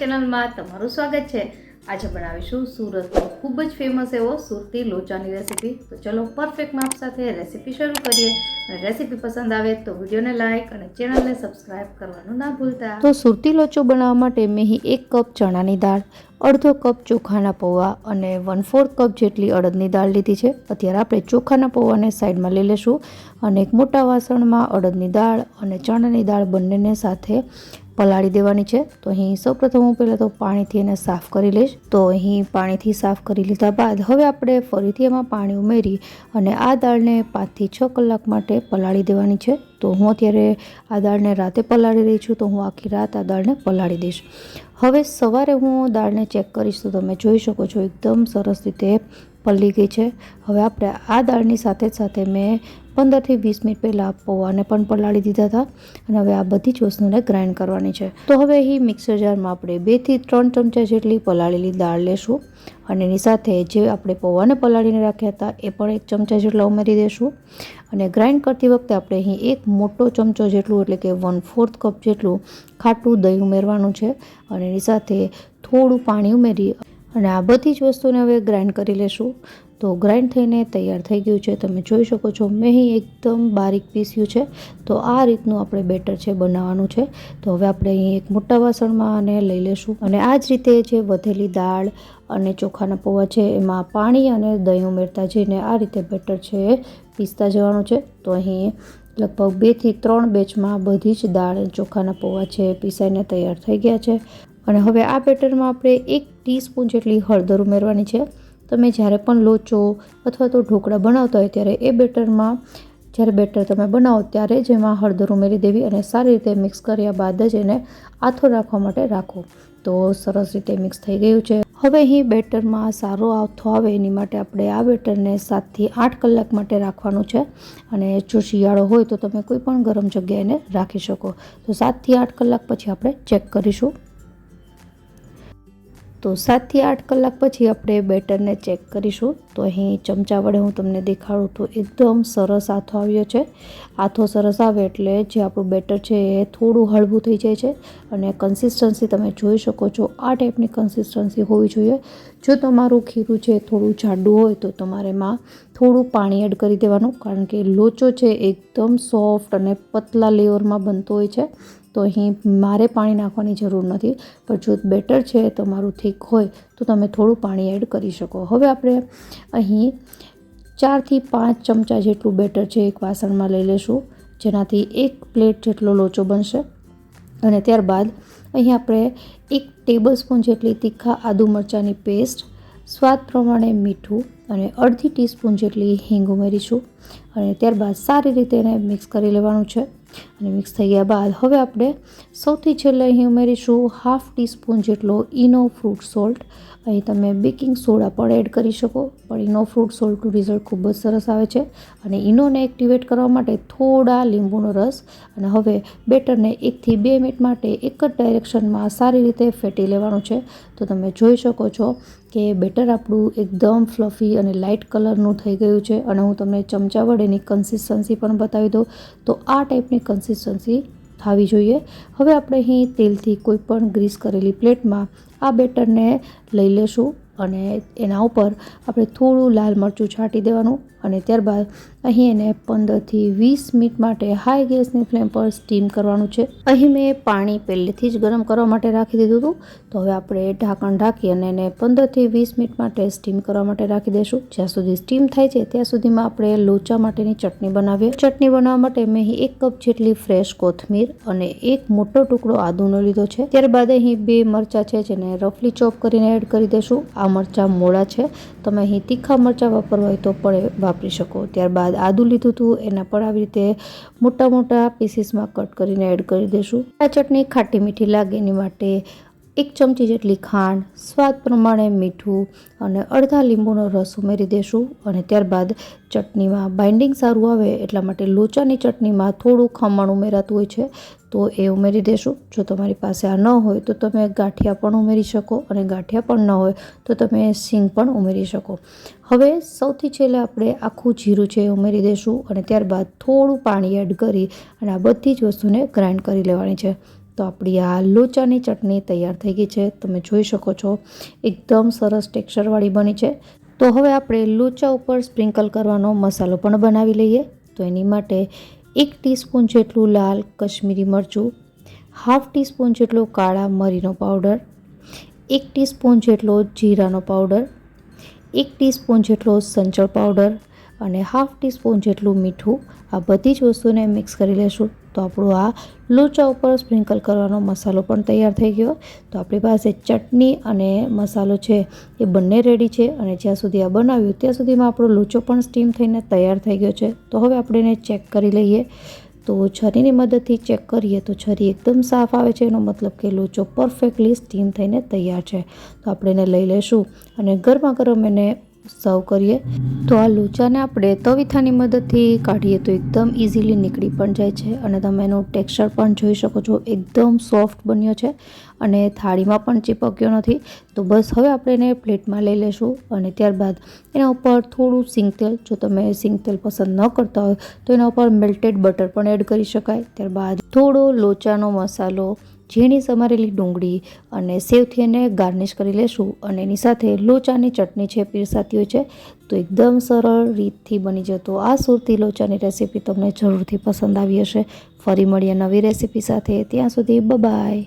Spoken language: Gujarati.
ચેનલમાં તમારું સ્વાગત છે. આજે બનાવીશું સુરતનો ખૂબ જ ફેમસ એવો સુરતી લોચાની રેસીપી તો ચલો પરફેક્ટ માપ સાથે રેસીપી શરૂ કરીએ. અને રેસીપી પસંદ આવે તો વિડીયોને લાઇક અને ચેનલને સબસ્ક્રાઇબ કરવાનું ના ભૂલતા. તો સુરતી લોચો બનાવવા માટે મેં એક કપ ચણાની દાળ, અડધો કપ ચોખાના પૌવા અને વન ફોર્થ કપ જેટલી અડદની દાળ લીધી છે. અત્યારે આપણે ચોખાના પૌવાને સાઈડમાં લઈ લેશું અને એક મોટા વાસણમાં અડદની દાળ અને ચણાની દાળ બંનેને સાથે પલાળી દેવાની છે. તો અહીં સૌપ્રથમ હું પહેલાં તો પાણીથી એને સાફ કરી લઈશ. તો અહીં પાણીથી સાફ કરી લીધા બાદ હવે આપણે ફરીથી એમાં પાણી ઉમેરી અને આ દાળને પાંચથી છ કલાક માટે પલાળી દેવાની છે. તો હું અત્યારે આ દાળને રાતે પલાળી રહી છું. તો હું આખી રાત આ દાળને પલાળી દઈશ. હવે સવારે હું દાળને ચેક કરીશ. તો તમે જોઈ શકો છો, એકદમ સરસ રીતે પલળી ગઈ છે. હવે આપણે આ દાળની સાથે સાથે મેં પંદરથી વીસ મિનિટ પહેલાં પૌવાને પણ પલાળી દીધા હતા. અને હવે આ બધી જ વસ્તુને ગ્રાઇન્ડ કરવાની છે. તો હવે અહીં મિક્સર જારમાં આપણે બેથી ત્રણ ચમચા જેટલી પલાળેલી દાળ લેશું. અને એની સાથે જે આપણે પૌવાને પલાળીને રાખ્યા હતા, એ પણ એક ચમચા જેટલા ઉમેરી દઈશું અને ગ્રાઇન્ડ કરતી વખતે આપણે અહીં એક મોટો ચમચો જેટલું, એટલે કે વન ફોર્થ કપ જેટલું ખાટું દહીં ઉમેરવાનું છે. અને એની સાથે થોડું પાણી ઉમેરી અને આ બધી જ વસ્તુને હવે ગ્રાઇન્ડ કરી લેશું. તો ગ્રાઇન્ડ થઈને તૈયાર થઈ ગયું છે. તમે જોઈ શકો છો, મેં એકદમ બારીક પીસ્યું છે. તો આ રીતનું આપણે બેટર છે, બનાવવાનું છે. તો હવે આપણે અહીં એક મોટા વાસણમાં આને લઈ લેશું. અને આ જ રીતે જે વધેલી દાળ અને ચોખાના પૌવા છે, એમાં પાણી અને દહીં ઉમેરતા જઈને આ રીતે બેટર છે, પીસતા જવાનું છે. તો અહીં લગભગ બેથી ત્રણ બેચમાં બધી જ દાળ ચોખાના પૌવા છે, પીસાઈને તૈયાર થઈ ગયા છે. અને હવે આ બેટરમાં આપણે એક ટીસ્પૂન જેટલી હળદર ઉમેરવાની છે. તમે જ્યારે પણ લોચો અથવા તો ઢોકળા બનાવતા હોય ત્યારે એ બેટરમાં જ્યારે બેટર તમે બનાવો ત્યારે જ એમાં હળદર ઉમેરી દેવી અને સારી રીતે મિક્સ કર્યા બાદ જ એને આથો રાખવા માટે રાખો. તો સરસ રીતે મિક્સ થઈ ગયું છે. હવે અહીં બેટરમાં સારો આથો આવે એની માટે આપણે આ બેટરને સાતથી આઠ કલાક માટે રાખવાનું છે અને જો શિયાળો હોય તો તમે કોઈ પણ ગરમ જગ્યાએ રાખી શકો. તો સાતથી આઠ કલાક પછી આપણે ચેક કરીશું. તો સાતથી આઠ કલાક પછી આપણે બેટરને ચેક કરીશું. તો અહીં ચમચા વડે હું તમને દેખાડું તો એકદમ સરસ આથો આવ્યો છે. આથો સરસ આવે એટલે જે આપણું બેટર છે એ થોડું હળવું થઈ જાય છે અને કન્સિસ્ટન્સી તમે જોઈ શકો છો. આ ટાઈપની કન્સિસ્ટન્સી હોવી જોઈએ. જો તમારું ખીરું છે થોડું જાડું હોય તો તમારે એમાં થોડું પાણી એડ કરી દેવાનું કારણ કે લોચો છે એકદમ સોફ્ટ અને પતલા લેયરમાં બનતો હોય છે. તો અહીં મારે પાણી નાખવાની જરૂર નથી, પણ જો બેટર છે તમારું થીક હોય, તો તમે થોડું પાણી એડ કરી શકો. હવે આપણે અહીં ચારથી પાંચ ચમચા જેટલું બેટર છે એક વાસણમાં લઈ લેશું, જેનાથી એક પ્લેટ જેટલો લોચો બનશે. અને ત્યારબાદ અહીં આપણે એક ટેબલ સ્પૂન જેટલી તીખા આદુ મરચાંની પેસ્ટ, સ્વાદ પ્રમાણે મીઠું અને અડધી ટીસ્પૂન જેટલી હિંગ ઉમેરીશું. અને ત્યારબાદ સારી રીતે એને મિક્સ કરી લેવાનું છે. અને મિક્સ થઈ ગયા બાદ હવે આપણે સૌથી છેલ્લે અહીં ઉમેરીશું હાફ ટીસ્પૂન જેટલો ઇનો ફ્રૂટ સોલ્ટ અહીં તમે બેકિંગ સોડા પણ એડ કરી શકો, પણ ઇનો ફ્રૂટ સોલ્ટનું રિઝલ્ટ ખૂબ જ સરસ આવે છે. અને ઇનોને એક્ટિવેટ કરવા માટે થોડા લીંબુનો રસ અને હવે બેટરને એકથી બે મિનિટ માટે એક જ ડાયરેક્શનમાં સારી રીતે ફેટી લેવાનું છે. તો તમે જોઈ શકો છો કે બેટર આપણું એકદમ ફ્લફી અને લાઇટ કલરનું થઈ ગયું છે. અને હું તમને ચમચા વડે એની કન્સિસ્ટન્સી પણ બતાવી દઉં. તો આ ટાઈપની કન્સિસ્ટન્સી થવી જોઈએ. હવે આપણે અહીં તેલથી કોઈ પણ ગ્રીસ કરેલી પ્લેટમાં આ બેટરને લઈ લેશું. અને એના ઉપર આપણે થોડું લાલ મરચું છાંટી દેવાનું. અને ત્યારબાદ અહીં એને પંદરથી વીસ મિનિટ માટે હાઈ ગેસની ફ્લેમ પર સ્ટીમ કરવાનું છે. અહીં મેં પાણી પહેલેથી જ ગરમ કરવા માટે રાખી દીધું હતું. તો હવે આપણે ઢાંકણ ઢાંકી અને એને પંદરથી વીસ મિનિટ માટે સ્ટીમ કરવા માટે રાખી દઈશું. જ્યાં સુધી સ્ટીમ થાય છે, ત્યાં સુધીમાં આપણે લોચા માટેની ચટણી બનાવીએ. ચટણી બનાવવા માટે મેં અહીં એક કપ જેટલી ફ્રેશ કોથમીર અને એક મોટો ટુકડો આદુનો લીધો છે. ત્યારબાદ અહીં બે મરચાં છે, જેને રફલી ચોપ કરીને એડ કરી દઈશું. આ મરચાં મોડા છે. તમે અહીં તીખા મરચાં વાપરવા હોય તો પણ વાપરી શકો. ત્યારબાદ આદું લીધું હતું એના પણ આવી રીતે મોટા મોટા પીસીસમાં કટ કરીને એડ કરી દઈશું આ ચટણી ખાટી મીઠી લાગે એની માટે એક ચમચી જેટલી ખાંડ, સ્વાદ પ્રમાણે મીઠું અને અડધા લીંબુનો રસ ઉમેરી દઈશું અને ત્યારબાદ ચટણીમાં બાઇન્ડિંગ સારું આવે એટલા માટે લોચાની ચટણીમાં થોડું ખમણ ઉમેરાતું હોય છે, તો એ ઉમેરી દેશું. જો તમારી પાસે આ ન હોય, તો તમે ગાંઠિયા પણ ઉમેરી શકો અને ગાંઠિયા પણ ન હોય, તો તમે સિંગ પણ ઉમેરી શકો. હવે સૌથી છેલ્લે આપણે આખું જીરું છે એ ઉમેરી દઈશું અને ત્યારબાદ થોડું પાણી એડ કરી અને આ બધી જ વસ્તુને ગ્રાઇન્ડ કરી લેવાની છે. તો આપણી આ લોચાની ચટણી તૈયાર થઈ ગઈ છે. તમે જોઈ શકો છો, એકદમ સરસ ટેક્સચરવાળી બની છે. તો હવે આપણે લોચા ઉપર સ્પ્રિંકલ કરવાનો મસાલો પણ બનાવી લઈએ. તો એની માટે એક ટીસ્પૂન જેટલું લાલ કશ્મીરી મરચું, હાફ ટીસ્પૂન જેટલો કાળા મરીનો પાવડર, એક ટીસ્પૂન જેટલો જીરાનો પાવડર, એક ટીસ્પૂન જેટલો સંચળ પાવડર અને હાફ ટીસ્પૂન જેટલું મીઠું. આ બધી જ વસ્તુને મિક્સ કરી લેશું. તો આપણું આ લોચા ઉપર સ્પ્રિંકલ કરવાનો મસાલો પણ તૈયાર થઈ ગયો. તો આપણી પાસે ચટણી અને મસાલો છે એ બંને રેડી છે અને જ્યાં સુધી આ બનાવ્યું ત્યાં સુધીમાં આપણો લોચો પણ સ્ટીમ થઈને તૈયાર થઈ ગયો છે. તો હવે આપણે એને ચેક કરી લઈએ. તો છરીની મદદથી ચેક કરીએ તો છરી એકદમ સાફ આવે છે. એનો મતલબ કે લોચો પરફેક્ટલી સ્ટીમ થઈને તૈયાર છે. તો આપણે એને લઈ લેશું અને ગરમા ગરમ એને સર્વ કરીએ. તો આ લોચાને આપણે તવીથાની મદદથી કાઢીએ તો એકદમ ઇઝીલી નીકળી પણ જાય છે અને તમે એનું ટેક્સચર પણ જોઈ શકો છો, એકદમ સોફ્ટ બન્યો છે અને થાળીમાં પણ ચીપક્યો નથી. તો બસ હવે આપણે એને પ્લેટમાં લઈ લેશું અને ત્યારબાદ એના ઉપર થોડું સિંગ તેલ, જો તમે સિંગ તેલ પસંદ ન કરતા હોય તો એના ઉપર મેલ્ટેડ બટર પણ એડ કરી શકાય. ત્યારબાદ થોડો લોચાનો મસાલો ઝીણી સમારેલી ડુંગળી અને સેવથી એને ગાર્નિશ કરી લેશું અને એની સાથે લોચાની ચટણી છે, પીરસાતી હોય છે, તો એકદમ સરળ રીતથી બની જતો આ સુરતી લોચાની રેસીપી તમને જરૂરથી પસંદ આવી હશે. ફરી મળીએ નવી રેસીપી સાથે. ત્યાં સુધી બાય